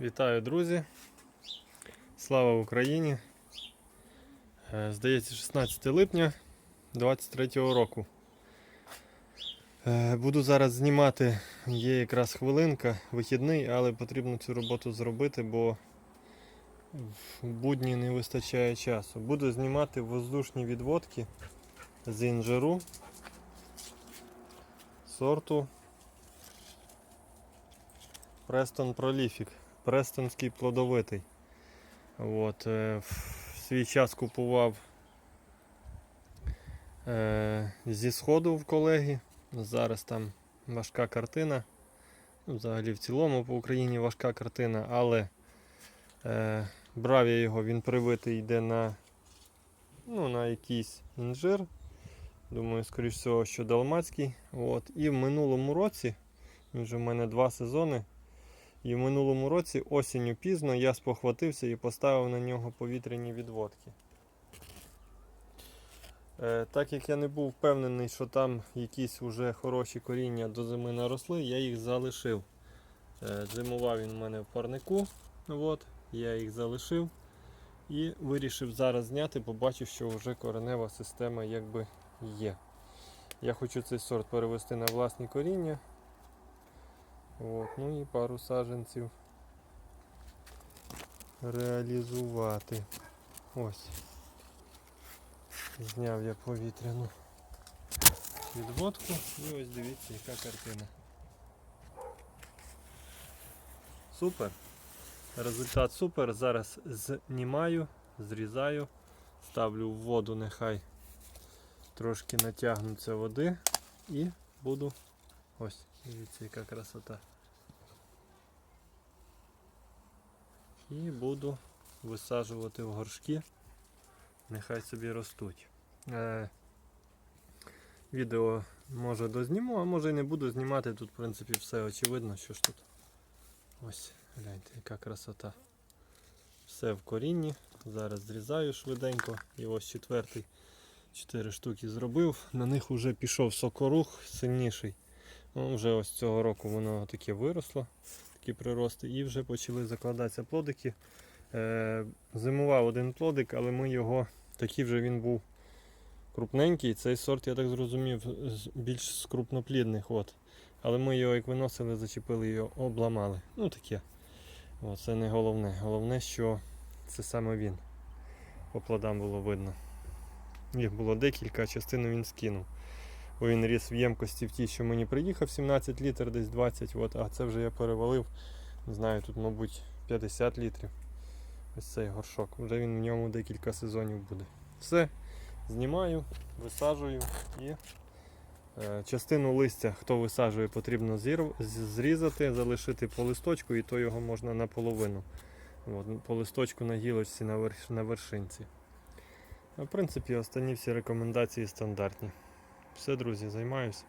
Вітаю, друзі! Слава Україні! Е, Здається, 16 липня 23 року. Е, Буду зараз знімати, є якраз хвилинка, вихідний, але потрібно цю роботу зробити, бо в будні не вистачає часу. Буду знімати воздушні відводки з інжиру сорту Preston Prolific. Престонський плодовитий. От, е, в свій час купував е, зі сходу в колеги. Зараз там важка картина. Ну, взагалі в цілому по Україні важка картина, але е, брав я його, він привитий йде на, ну, на якийсь інжир. Думаю, скоріш всього, що далмацький. От. І в минулому році, він вже в мене два сезони. І в минулому році осінню пізно я спохватився і поставив на нього повітряні відводки. Е, так як я не був впевнений, що там якісь вже хороші коріння до зими наросли, я їх залишив. Е, зимував він у мене в парнику. От, я їх залишив і вирішив зараз зняти, побачив, що вже коренева система якби є. Я хочу цей сорт перевести на власні коріння. От, ну і пару саджанців реалізувати. Ось. Зняв я повітряну відводку і ось дивіться, яка картина. Супер. Результат супер. Зараз знімаю, зрізаю, ставлю в воду, нехай трошки натягнуться води і буду Ось, дивіться, яка красота. І буду висаджувати в горшки. Нехай собі ростуть. Е, відео може дозніму, а може і не буду знімати. Тут, в принципі, все очевидно, що ж тут. Ось, гляньте, яка красота. Все в корінні. Зараз зрізаю швиденько. І ось четвертий. Чотири штуки зробив. На них вже пішов сокорух сильніший. Ну, вже ось цього року воно таке виросло, такі прирости, і вже почали закладатися плодики. Е, зимував один плодик, але ми його, такий вже він був крупненький. Цей сорт, я так зрозумів, більш з крупноплідних. От. Але ми його як виносили, зачепили його, обламали. Ну таке. О, це не головне. Головне, що це саме він. По плодам було видно. Їх було декілька, частину він скинув. Бо він ріс в ємкості в тій, що мені приїхав 17 літр, десь 20, от, а це вже я перевалив, не знаю, тут, мабуть, 50 літрів. Ось цей горшок. Вже він в ньому декілька сезонів буде. Все, знімаю, висаджую і е, частину листя, хто висаджує, потрібно зрізати, залишити по листочку, і то його можна наполовину. От, по листочку на гілочці на вершинці. В принципі, останні всі рекомендації стандартні. Все, друзі, займаюся.